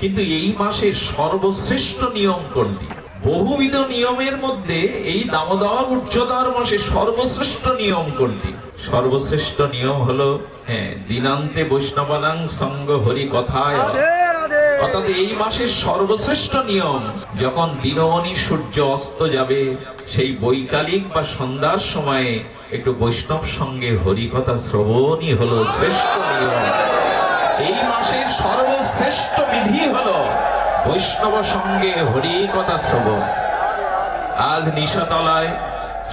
কিন্তু এই মাসের সর্বশ্রেষ্ঠ নিয়ম কোনটি? বহুবিধ নিয়মের মধ্যে এই দামোদর উচ্চদর মাসে সর্বশ্রেষ্ঠ নিয়ম কোনটি? সর্বশ্রেষ্ঠ নিয়ম হলো হ্যাঁ দিনান্তে বৈষ্ণবানাং সঙ্গ হরি কথায়। অর্থাৎ এই মাসের সর্বশ্রেষ্ঠ নিয়ম যখন দিনমণি সূর্য অস্ত যাবে সেই বৈকালিক বা সন্ধ্যার সময়ে একটু বৈষ্ণব সঙ্গে হরিকথা শ্রবণই হলো শ্রেষ্ঠ নিয়ম। এই মাসের সর্বশ্রেষ্ঠ বিধি হলো বৈষ্ণব সঙ্গে হরি কথা শ্রবণ। আজ নিশাতলায়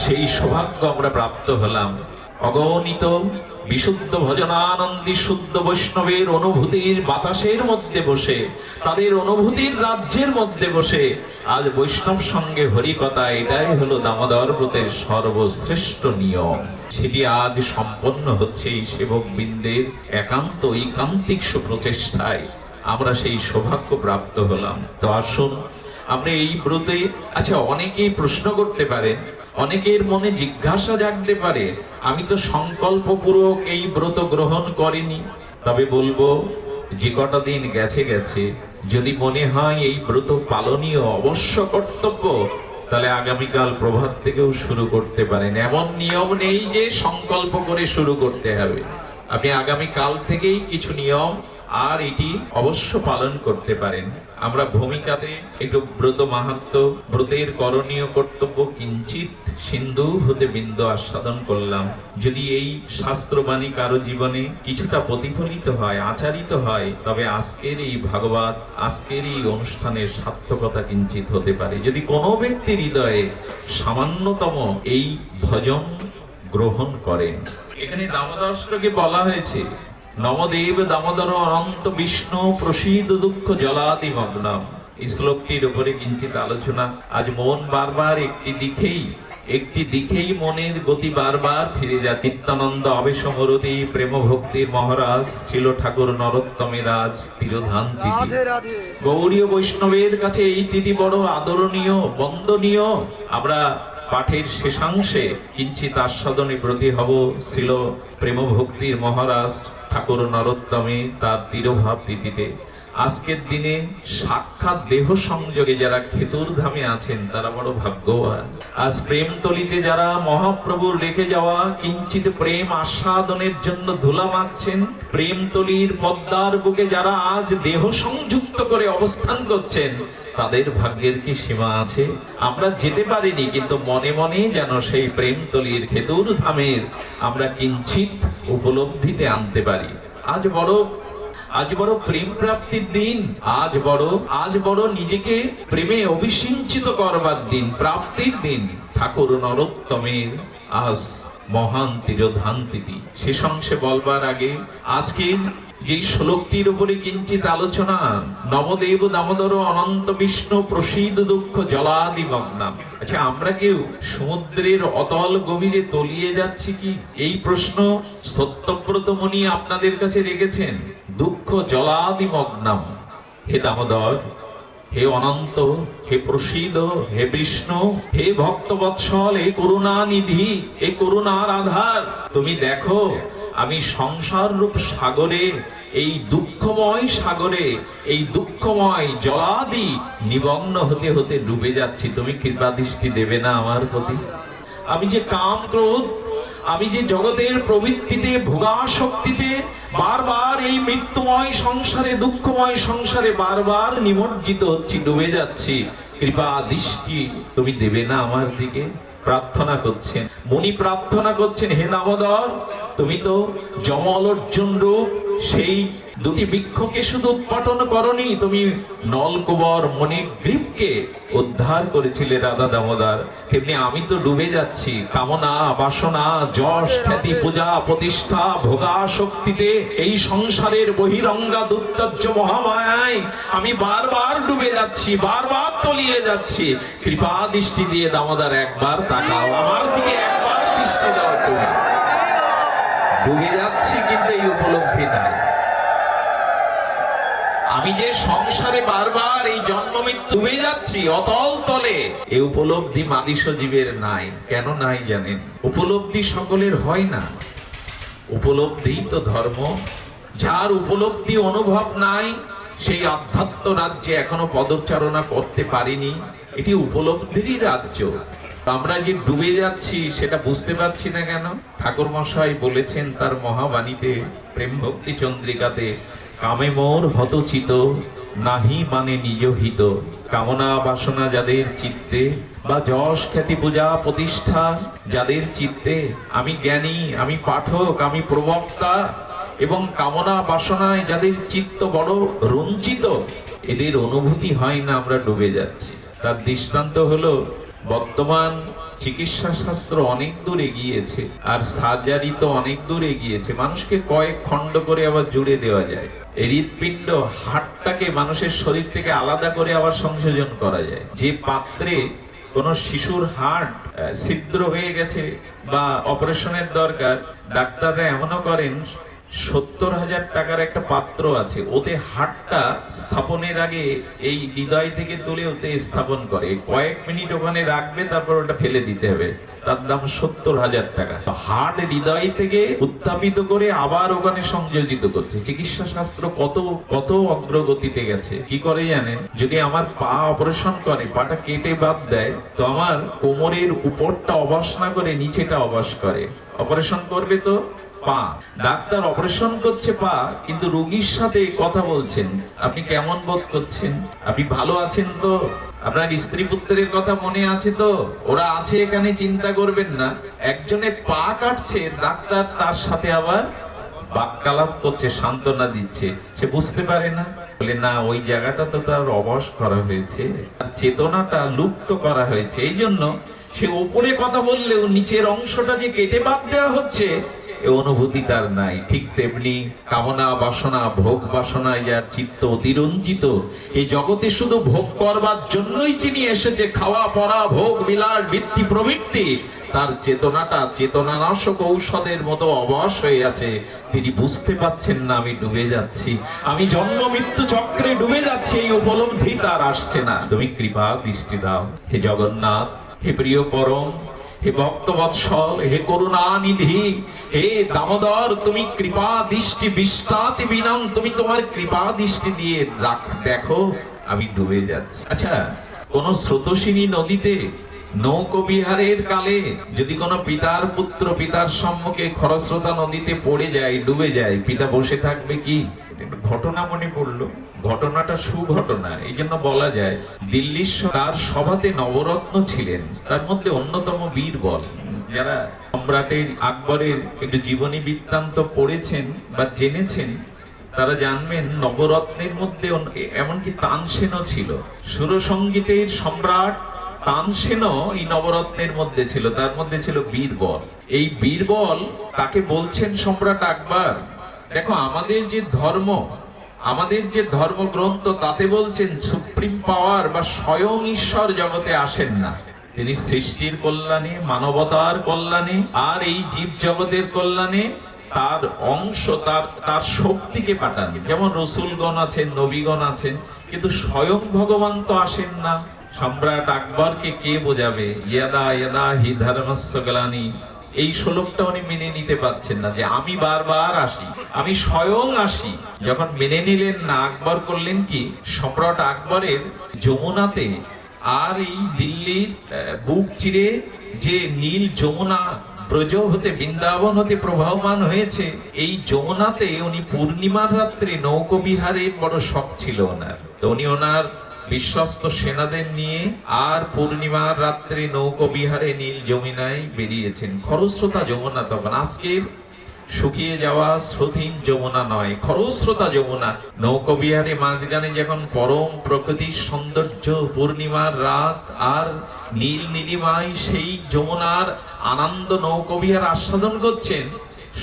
সেই সৌভাগ্য আমরা প্রাপ্ত হলাম। অগণিত বিশুদ্ধ ভজনানন্দী শুদ্ধ বৈষ্ণবের অনুভূতির বাতাসের মধ্যে বসে, তাদের অনুভূতির রাজ্যের মধ্যে বসে, আজ বৈষ্ণব সঙ্গে হরিকথা, এটাই হলো দামোদর ব্রতের সর্বশ্রেষ্ঠ নিয়ম। সেটি আজ সম্পন্ন হচ্ছে এই সেবক বৃন্দের একান্ত ঐকান্তিক সুপ্রচেষ্টায়। আমরা সেই সৌভাগ্য প্রাপ্ত হলাম। তো আসুন আমরা এই ব্রতে আচ্ছা অনেকেই প্রশ্ন করতে পারেন অনেকের মনে জিজ্ঞাসা জাগতে পারে, আমি তো সংকল্প সংকল্পপূর্বক এই ব্রত গ্রহণ করিনি। তবে বলব, যে কটা দিন গেছে গেছে, যদি মনে হয় এই ব্রত পালনীয়, অবশ্য কর্তব্য, তাহলে আগামীকাল প্রভাত থেকেও শুরু করতে পারেন। এমন নিয়ম নেই যে সংকল্প করে শুরু করতে হবে। আপনি আগামী কাল থেকেই কিছু নিয়ম আর এটি অবশ্য পালন করতে পারেন। আমরা ভূমিকাতে একটু ব্রত মাহাত্ম, ব্রতের করণীয় কর্তব্য কিঞ্চিত সিন্ধু হতে বিন্দু আস্বাদন করলাম। যদি এই শাস্ত্রবাণী কারও জীবনে কিছুটা প্রতিফলিত হয়, আচারিত হয়, তবে আজকের এই ভাগবত, আজকের এই অনুষ্ঠানের সার্থকতা কিঞ্চিত হতে পারে। যদি কোনো ব্যক্তি হৃদয়ে সামান্যতম এই ভজন গ্রহণ করেন, এখানে দামোদরকে বলা হয়েছে নমদেব দামোদর অনন্ত বিষ্ণু প্রসিদ্ধ দুঃখ জলাদি মগ্নম। এই শ্লোকটির উপরে কিঞ্চিত আলোচনা। আজ মন বারবার একটি দিকেই একটি দিকেই মনের গতি বারবার ফিরে যায়। নিত্যানন্দ আবেশমরতি প্রেম ভক্তির মহারাজ ছিল ঠাকুর নরোত্তমের রাজ তিরোধান তিথি গৌরীয় বৈষ্ণবের কাছে এই তিথি বড় আদরণীয় বন্দনীয়। আমরা পাঠের শেষাংশে কিঞ্চিত আস্বাদনে ব্রতী হব। ছিল প্রেম ভক্তির মহারাজ ঠাকুর নরোত্তমে তার তিরোভাব তিথিতে আজকের দিনে সাক্ষাৎ দেহ সংযোগে যারা খেতুর ধামে আছেন, তারা বড় ভাগ্যবান। আজ প্রেম তলিতে যারা মহাপ্রভুর রেখে যাওয়া, কিঞ্চিত প্রেম আস্বাদনের জন্য ধুলা মাখছেন, প্রেম তলির পদ্মার বুকে যারা আজ দেহ সংযুক্ত করে অবস্থান করছেন তাদের ভাগ্যের কি সীমা আছে? আমরা যেতে পারিনি, কিন্তু মনে মনে যেন সেই প্রেমতলির খেতুর ধামের আমরা কিঞ্চিত উপলব্ধিতে আনতে পারি। আজ বড় আজ বড় প্রেম প্রাপ্তির দিন। আজ বড় আজ বড় নিজেকে প্রেমে অভিসিঞ্চিত করবার দিন, প্রাপ্তির দিন। ঠাকুর নরোত্তমের আজ মহান তিরোধান তিথি শেষ অংশে বলবার আগে আজকে যে শ্লোকটির উপরে কিঞ্চিত আলোচনা নবদেব দামোদর অনন্ত বিষ্ণু প্রসিদ্ধ দুঃখ জলাদি মগ্নাম। আচ্ছা আমরা কেউ সমুদ্রের অতল গভীরে তলিয়ে যাচ্ছি কি? এই প্রশ্ন সত্যব্রত মুনি আপনাদের কাছে রেখেছেন। দুঃখ জলাদি মগ্নাম। হে দামোদর, হে অনন্ত, হে প্রসিদ, হে বিষ্ণু, হে ভক্তবৎসল হে করুণা নিধি হে করুণার আধার। তুমি দেখো আমি সংসার রূপ সাগরে, এই দুঃখময় সাগরে, এই দুঃখময় জলাদি নিবন্ন হতে হতে ডুবে যাচ্ছি। তুমি কৃপা দৃষ্টি দেবে না আমার প্রতি। আমি যে কাম ক্রোধ, আমি যে জগতের প্রবৃত্তিতে ভোগাশক্তিতে বারবার এই মৃত্যুময় সংসারে, দুঃখময় সংসারে বারবার নিমজ্জিত হচ্ছি, ডুবে যাচ্ছি। কৃপা দৃষ্টি তুমি দেবে না আমার দিকে। প্রার্থনা করছেন। মনি প্রার্থনা করছেন হে দামোদর তুমি তো জমলর জন্য রূপ সেই দুটি বৃক্ষকে শুধু উৎপাটন করনি, তুমি নলকুবর মণিগ্রীবকে উদ্ধার করেছিলে, রাধা দামোদর। তেমনি আমি তো ডুবে যাচ্ছি। কামনা, বাসনা, যশ, খ্যাতি, পূজা, প্রতিষ্ঠা, ভোগা শক্তিতে এই সংসারের বহিরঙ্গা দুর্তর্য মহামায়ায় আমি বারবার ডুবে যাচ্ছি, বারবার তলিয়ে যাচ্ছি। কৃপা দৃষ্টি দিয়ে দামোদর, একবার তাকাও। আমার দিকে একবার দৃষ্টি দাও তুমি। ডুবে যাচ্ছি কিন্তু এই উপলব্ধি আমি যে সংসারে বারবার এই জন্ম মৃত্যু ডুবে যাচ্ছি, অতল তলে এই উপলব্ধি মাদিস জীবের নাই। কেন নাই জানেন? উপলব্ধি সকলের হয় না। উপলব্ধি তো ধর্ম। যার উপলব্ধি অনুভব নাই, সেই আধ্যাত্ম রাজ্যে এখনও পদচারণা করতে পারিনি। এটি উপলব্ধিরই রাজ্য। আমরা যে ডুবে যাচ্ছি, সেটা বুঝতে পারছি না কেন? ঠাকুর মশাই বলেছেন তার মহাবাণীতে প্রেম ভক্তি চন্দ্রিকাতে কামে মোর হতচিত, নাহি মানে নিজ হিত। কামনা বাসনা যাদের চিত্তে, বা যশ খ্যাতি পূজা প্রতিষ্ঠা যাদের চিত্তে। আমি জ্ঞানী, আমি পাঠক, আমি প্রবক্তা, এবং কামনা বাসনায় যাদের চিত্ত বড় রঞ্জিত এদের অনুভূতি হয় না আমরা ডুবে যাচ্ছি। তার দৃষ্টান্ত হলো, বর্তমান চিকিৎসা শাস্ত্র অনেক দূর এগিয়েছে, আর সার্জারি তো অনেক দূর এগিয়েছে। মানুষকে কয়েক খণ্ড করে আবার জুড়ে দেওয়া যায়। এই হৃৎপিণ্ড হাড়টাকে মানুষের শরীর থেকে আলাদা করে আবার সংযোজন করা যায়। যে পাত্রে কোন শিশুর হার্ট ছিদ্র হয়ে গেছে বা অপারেশনের দরকার, ডাক্তাররা এমনও করেন, সত্তর হাজার টাকার একটা পাত্র আছে, ওতে হাটটা স্থাপনের আগে এই হৃদয় থেকে তুলে ওতে স্থাপন করে। কয়েক মিনিট ওখানে রাখবে, তারপর ওটা ফেলে দিতে হবে। তার দাম সত্তর হাজার টাকা। হার্ট হৃদয় থেকে উত্থাপিত করে আবার ওখানে সংযোজিত করছে। চিকিৎসা শাস্ত্র কত কত অগ্রগতিতে গেছে। কি করে জানেন? যদি আমার পা অপারেশন করে, পাটা কেটে বাদ দেয়, তো আমার কোমরের উপরটা অবাস না করে নিচেটা অবাস করে। অপারেশন করবে তো পা। ডাক্তার অপারেশন করছে পা, কিন্তু রোগীর সাথে কথা বলছেন। আপনি কেমন বোধ করছেন? আপনি ভালো আছেন তো? আপনার স্ত্রী পুত্রের কথা মনে আছে তো? ওরা আছে এখানে, চিন্তা করবেন না। একজনের পা কাটছে, ডাক্তার তার সাথে আবার বাক্যালাপ করছে, সান্ত্বনা দিচ্ছে। সে বুঝতে পারে না। বলে, না, ওই জায়গাটা তো তার অবশ করা হয়েছে। তার চেতনাটা লুপ্ত করা হয়েছে। এই জন্য সে ওপরে কথা বললেও নিচের অংশটা যে কেটে বাদ দেওয়া হচ্ছে এ অনুভূতি তার নাই। ঠিক তেমনি কামনা বাসনা, ভোগ বাসনা ইয়ার চিত্ত অতিরঞ্জিত। এই জগতে শুধু ভোগ করবার জন্যই যিনি এসেছে, খাওয়া, পড়া, ভোগ, বিলাস, বৃত্তি প্রবৃত্তি, তার চেতনাটা চেতনানাশক ঔষধের মতো অবশ হয়ে আছে। তিনি বুঝতে পাচ্ছেন না, আমি ডুবে যাচ্ছি। আমি জন্ম মৃত্যু চক্রে ডুবে যাচ্ছি, এই উপলব্ধি তার আসছে না। তুমি কৃপা দৃষ্টি দাও। হে জগন্নাথ, হে প্রিয় পরম হে ভক্তবৎসল হে করুণানিধি, হে দামোদর, তুমি কৃপা দৃষ্টি বিষ্টাতি বিনাম তুমি তোমার কৃপা দৃষ্টি দিয়ে রাখ, দেখো, আমি ডুবে যাচ্ছি। আচ্ছা কোন স্রোতসিনী নদীতে নৌকবিহারের কালে, যদি কোনো পিতার পুত্র পিতার সম্মুখে খরস্রোতা নদীতে পড়ে যায়, ডুবে যায়, পিতা বসে থাকবে কি? ঘটনা মনে পড়ল। ঘটনাটা সুঘটনা। এই জন্য বলা যায়, দিল্লির তার সভাতে নবরত্ন ছিলেন। তার মধ্যে অন্যতম বীরবল যারা সম্রাটের আকবরের একটু জীবনী বৃত্তান্ত পড়েছেন বা জেনেছেন, তারা জানবেন নবরত্নের মধ্যে এমনকি তানসেনও ছিল। সুরসঙ্গীতের সম্রাট তানসেনও এই নবরত্নের মধ্যে ছিল। তার মধ্যে ছিল বীরবল এই বীরবল তাকে বলছেন সম্রাট আকবর, দেখো, আমাদের যে ধর্ম আমাদের যে ধর্মগ্রন্থ তাতে বলছেন, সুপ্রিম পাওয়ার বা স্বয়ং ঈশ্বর জগতে আসেন না। তিনি সৃষ্টির কল্যাণে, মানবতার কল্যাণে আর এই জীব জগতের কল্যাণে তার অংশ, তার তার শক্তিকে পাঠান। যেমন রসুলগণ আছেন, নবীগণ আছেন, কিন্তু স্বয়ং ভগবান তো আসেন না। সম্রাট আকবরকে কে বোঝাবে? ইয়াদা ইয়াদা হি ধর্মস্য গ্লানি। এই শ্লোকটা উনি মেনে নিতে পারছেন না যে আমি বারবার আসি, আমি স্বয়ং আসি। যখন মেনে নিলেন না, আকবর করলেন কি? সম্রাট আকবরের যমুনাতে আর এই দিল্লির বুক চিরে যে নীল যমুনা ব্রজ হতে, বৃন্দাবন হতে প্রবাহমান হয়েছে, এই যমুনাতে উনি পূর্ণিমার রাত্রে নৌকবিহারের বড় শখ ছিল ওনার। তো উনি ওনার বিশ্বস্ত সেনাদের নিয়ে আর পূর্ণিমার রাত্রে নৌকো বিহারে নীল যমুনায় বেরিয়েছেন। খরস্রোতা যমুনা তখন আজকের শুকিয়ে যাওয়া স্রোতহীন যমুনা নয়, খরস্রোতা যমুনা। নৌকো বিহারে মাঝখানে যখন পরম প্রকৃতির সৌন্দর্য, পূর্ণিমার রাত আর নীল নীলিমায় সেই যমুনার আনন্দ নৌকো বিহার আস্বাদন করছেন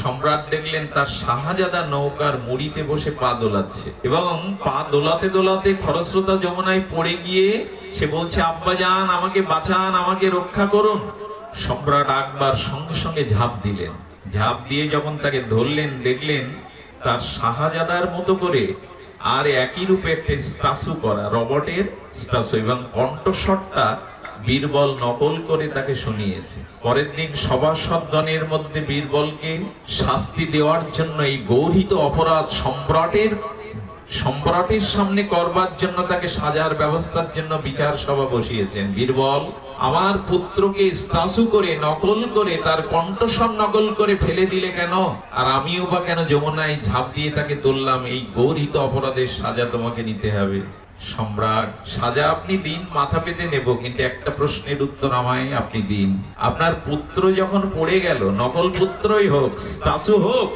সম্রাট দেখলেন তার শাহজাদা নৌকার মুড়িতে বসে পা দোলাচ্ছে এবং পা দোলাতে দোলাতে খরস্রোতা যমুনায় পড়ে গিয়ে সে বলছে, আব্বা যান, আমাকে বাঁচান, আমাকে রক্ষা করুন। সম্রাট আকবর সঙ্গে সঙ্গে ঝাঁপ দিলেন। ঝাঁপ দিয়ে যখন তাকে ধরলেন, দেখলেন তার শাহজাদার মতো করে আর একই রূপে একটা স্টাসু করা, রবটের স্টাসু এবং কণ্ঠস্বরটা বীরবল নকল করে তাকে শুনিয়েছে। পরের দিন সভাসদগণের মধ্যে বীরবলকে শাস্তি দেওয়ার জন্য এই গৌরিত অপরাধ সম্রাটের সম্রাটের সামনে করবার জন্য তাকে সাজার ব্যবস্থার জন্য বিচার সভা বসিয়েছেন। বীরবল আমার পুত্রকে স্টাসু করে, নকল করে, তার কণ্ঠস্বর নকল করে ফেলে দিলে কেন? আর আমিও বা কেন যমুনায় ঝাঁপ দিয়ে তাকে তুললাম? এই গৌরিত অপরাধের সাজা তোমাকে নিতে হবে। সম্রাট, সাজা আপনি দিন, মাথা পেতে নেব, কিন্তু একটা প্রশ্নের উত্তর আমায় আপনি দিন। আপনার পুত্র যখন পড়ে গেল, নকল পুত্রই হোক, স্টাসু হোক,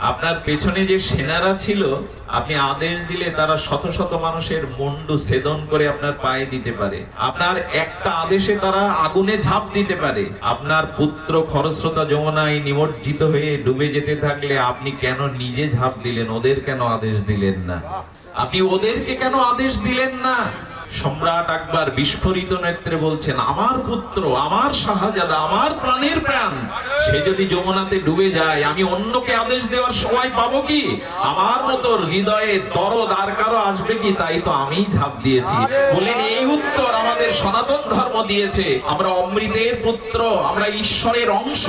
আপনার পেছনে যে সেনারা ছিল, আপনি আদেশ দিলে তারা শত শত মানুষের মুন্ডু ছেদন করে আপনার পায়ে দিতে পারে। আপনার একটা আদেশে তারা আগুনে ঝাঁপ দিতে পারে। আপনার পুত্র খরস্রোতা যমুনায় নিমজ্জিত হয়ে ডুবে যেতে থাকলে আপনি কেন নিজে ঝাঁপ দিলেন? ওদের কেন আদেশ দিলেন না? আপনি ওদেরকে কেন আদেশ দিলেন না? সম্রাট আকবর বিস্ফোরিত নেত্রে বলছেন, আমার পুত্র, আমার শাহজাদা, আমার প্রাণের প্রাণ, সে যদি যমুনাতে ডুবে যায়, আমি অন্যকে আদেশ দেওয়ার সময় পাবো কি? আমার মতো হৃদয়ে দরদ আর কারও আসবে কি? তাই তো আমি ঝাঁপ দিয়েছি। বলেন, এই উত্তর আমাদের সনাতন ধর্ম দিয়েছে। আমরা অমৃতের পুত্র, আমরা ঈশ্বরের অংশ।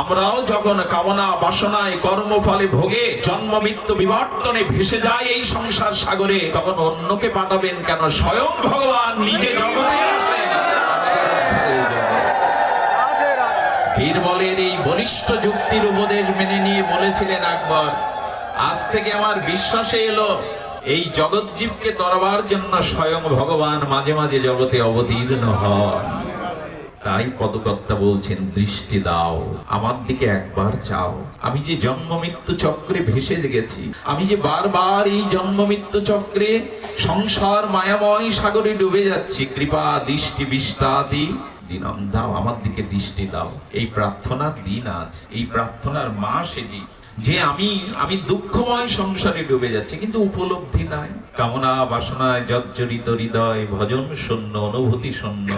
আমরাও যখন কামনা, বাসনায় কর্মফলে ভোগে জন্ম মৃত্যু বিবর্তনে ভেসে যায় এই সংসার সাগরে, তখন অন্যকে পাঠাবেন কেন? স্বয়ং ভগবান। নিজে জগতে বীরবলের এই বলিষ্ঠ যুক্তির উপদেশ মেনে নিয়ে বলেছিলেন আকবর আজ থেকে আমার বিশ্বাসে এলো এই জগৎজীবকে তরবার জন্য স্বয়ং ভগবান মাঝে মাঝে জগতে অবতীর্ণ হন। তাই পদকর্তা বলছেন, দৃষ্টি দাও, আমার দিকে একবার চাও। আমি যে জন্ম মৃত্যু চক্রে ভেসে গেছি আমি যে বারবার এই জন্ম মৃত্যু চক্রে সংসার মায়াময় সাগরে ডুবে যাচ্ছি, কৃপা, দৃষ্টি বিষ্টাদি দিনম দাও, আমার দিকে দৃষ্টি দাও। এই প্রার্থনা দিন আজ, এই প্রার্থনার মাস এটি। যে আমি আমি দুঃখময় সংসারে ডুবে যাচ্ছি, কিন্তু উপলব্ধি নাই। কামনা বাসনায় জর্জরিত হৃদয়, ভজন শূন্য, অনুভূতি শূন্য।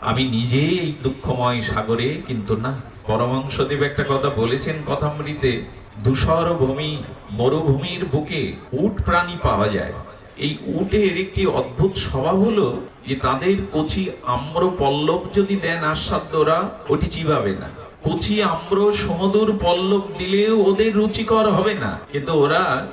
আমি নিজে এই দুঃখময় সাগরে, কিন্তু না। পরমাংশদেব একটা কথা বলেছেন কথামৃতে, ধূসর ভূমি, মরুভূমির বুকে উট প্রাণী পাওয়া যায়। এই উটের একটি অদ্ভুত স্বভাব হলো যে তাদের কচি আম্র পল্লব যদি দেন আস্বাদ্য ওরা ওটি চিবাবে না। কচি আম্র সমুদুর পল্লব দিলেও ওদের রুচিকর হবে না। কিন্তু ওরা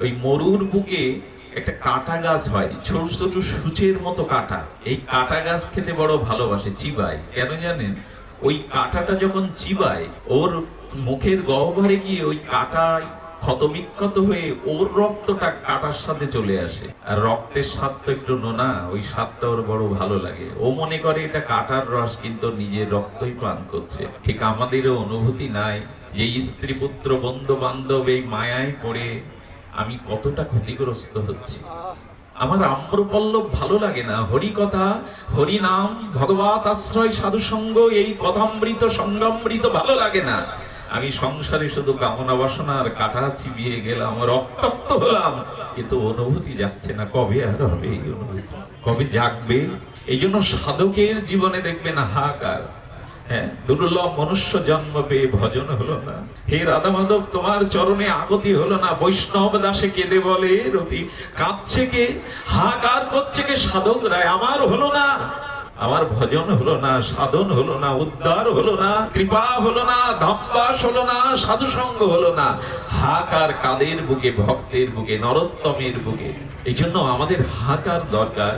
ওই মরুর বুকে একটা কাটা গাছ হয়, ছোট ছোট সূচের মতো কাটা। এই কাটা গাছ খেতে বড় ভালোবাসে, চিবায়। কেন জানেন? ওই কাটাটা যখন চিবায়, ওর মুখের গহ্বরে গিয়ে ওই কাঁটায় ক্ষতবিক্ষত হয়ে ওর রক্তটা কাটার সাথে চলে আসে। আর রক্তের স্বাদ তো একটু নোনা, ওই স্বাদটা ওর বড় ভালো লাগে। ও মনে করে এটা কাটার রস, কিন্তু নিজের রক্তই পান করছে। ঠিক আমাদেরও অনুভূতি নাই যে স্ত্রী পুত্র বন্ধু বান্ধব এই মায়ায় পড়ে আমি কতটা ক্ষতিগ্রস্ত হচ্ছি। আমার আম্রপল্লব ভালো লাগে না। হরি কথা, হরি নাম, ভগবত আশ্রয় সাধু সঙ্গ এই কথামৃত, সঙ্গামৃত ভালো লাগে না। আমি সংসারে শুধু কামনা বাসনা আর কাটা চিবিয়ে গেলাম, রক্তাক্ত হলাম, কিন্তু অনুভূতি যাচ্ছে না। কবে আর হবে কবে জাগবে? এই জন্য সাধকের জীবনে দেখবেন হাহাকার। হ্যাঁ দুর্লভ মনুষ্য জন্ম পেয়ে ভজন হলো না। হে রাধা মাধব তোমার চরণে আগতি হলো না। বৈষ্ণব দাসে কেঁদে বলে রতি, কাঁদছে কে? হাহাকার করছে কে সাধক রায়? আমার হলো না। আমার ভজন হলো না, সাধন হলো না, উদ্ধার হলো না, কৃপা হলো না ধামবাস হলো না সাধু সঙ্গ হলো না। হাকার কাদের বুকে, ভক্তের বুকে, নরোত্তমের বুকে। এই জন্য আমাদের হাকার দরকার।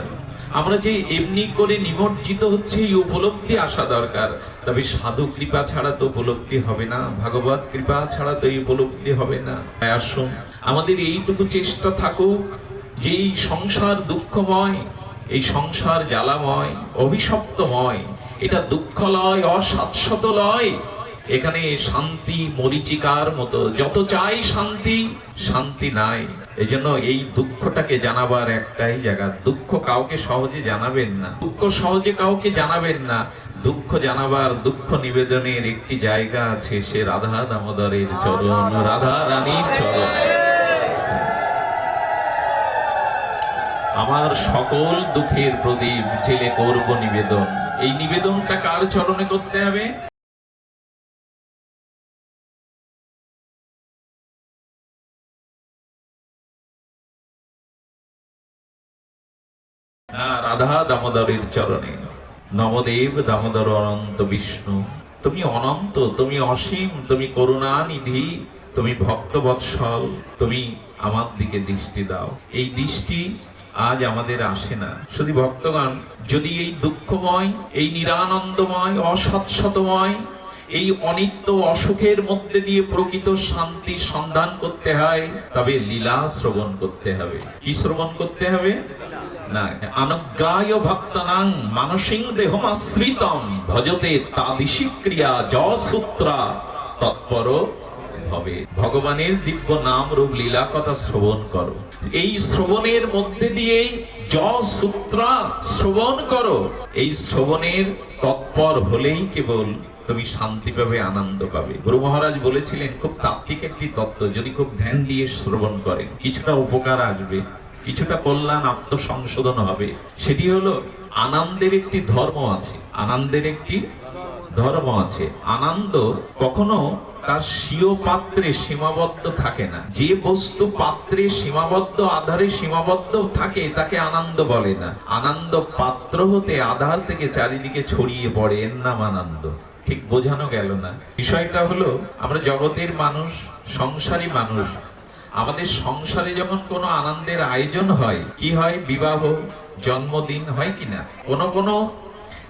আমরা যে এমনি করে নিমজ্জিত হচ্ছে, এই উপলব্ধি আসা দরকার। তবে সাধু কৃপা ছাড়া তো উপলব্ধি হবে না, ভাগবত কৃপা ছাড়া তো এই উপলব্ধি হবে না। আসুন, আমাদের এইটুকু চেষ্টা থাকুক যে এই সংসার দুঃখময় এই সংসার জ্বালাময়, অভিশপ্তময়, এটা দুঃখ লয় অসাৎসত লয় এখানে শান্তি মরিচিকার মতো, যত চাই শান্তি শান্তি নাই। এজন্য এই দুঃখটাকে জানাবার একটাই জায়গা, দুঃখ কাউকে সহজে জানাবেন না। দুঃখ সহজে কাউকে জানাবেন না। দুঃখ জানাবার, দুঃখ নিবেদনের একটি জায়গা আছে সে রাধা দামোদরের চরণ, রাধা রানীর চরণ। আমার সকল দুঃখের প্রদীপ জেলে করব নিবেদন। এই নিবেদনটা কার চরণে করতে হবে? না, রাধা দামোদরের চরণে। নবদেব, দামোদর, অনন্ত বিষ্ণু। তুমি অনন্ত, তুমি অসীম, তুমি করুণানিধি, তুমি ভক্ত বৎসল তুমি আমার দিকে দৃষ্টি দাও। এই দৃষ্টি আজ আমাদের আসে না। শুধু ভক্তগণ, যদি এই দুঃখময়, এই নিরানন্দময়, অসৎসতময়, এই অনিত্য অসুখের মধ্যে দিয়ে প্রকৃত শান্তি সন্ধান করতে হয়, তবে লীলা শ্রবণ করতে হবে। কি শ্রবণ করতে হবে? না। অনুগ্রায় ভক্তনাং মানসিং দেহমাশ্রিতম। ভজতে তাদিশি ক্রিয়া যসূত্রা। তৎপর হবে। ভগবানের দিব্য নাম, রূপ, লীলা কথা শ্রবণ করো। এই শ্রবণের মধ্যে দিয়ে যসূত্রা শ্রবণ করো। এই শ্রবণের তৎপর হলেই কেবল তুমি শান্তি পাবে, আনন্দ পাবে। গুরু মহারাজ বলেছিলেন, খুব তাত্ত্বিক একটি তত্ত্ব, যদি খুব ধ্যান দিয়ে শ্রবণ করেন, কিছুটা উপকার আসবে, কিছুটা কল্যাণ, আত্মসংশোধন হবে। সেটি হলো, আনন্দের একটি ধর্ম আছে, আনন্দের একটি ধর্ম আছে। আনন্দ কখনো তার স্বীয় পাত্রে সীমাবদ্ধ থাকে না। যে বস্তু পাত্রে সীমাবদ্ধ, আধারে সীমাবদ্ধ থাকে, তাকে আনন্দ বলে না। আনন্দ পাত্র হতে আধার থেকে চারিদিকে ছড়িয়ে পড়ে, এর নাম আনন্দ। ঠিক বোঝানো গেল না? বিষয়টা হলো, আমরা জগতের মানুষ, সংসারী মানুষ। আমাদের সংসারে যখন কোনো আনন্দের আয়োজন হয়, কি হয়? বিবাহ, জন্মদিন হয় কিনা কোনো কোনো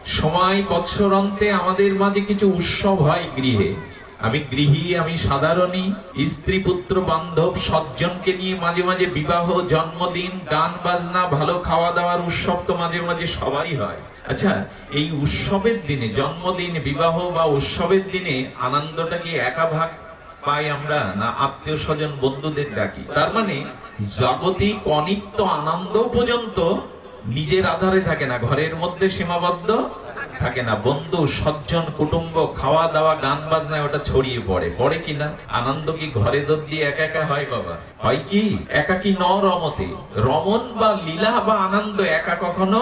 সময় বৎসরান্তে আমাদের মাঝে কিছু উৎসব হয় গৃহে। আমি গৃহী, আমি সাধারণই স্ত্রী, পুত্র, বান্ধব, সজ্জনকে নিয়ে মাঝে মাঝে বিবাহ, জন্মদিন, গান, বাজনা, ভালো খাওয়া দাওয়ার উৎসব তো মাঝে মাঝে সবারই হয়। আচ্ছা এই উৎসবের দিনে, জন্মদিন, বিবাহ বা উৎসবের দিনে আনন্দটাকে একা ভাগ পাই আমরা না আত্মীয় স্বজন, বন্ধুদের ডাকি? তার মানে জাগতিক অনিত্য আনন্দ পর্যন্ত নিজের আধারে থাকে না, ঘরের মধ্যে সীমাবদ্ধ থাকে না। বন্ধু, সজ্জন, কুটুম্ব খাওয়া দাওয়া গান বাজনায় ওটা ছড়িয়ে পড়ে। পড়ে কিনা আনন্দ কি ঘরে দর দিয়ে একা একা হয় বাবা? হয় কি? একা কি ন রমতে রমন বা লীলা বা আনন্দ একা কখনো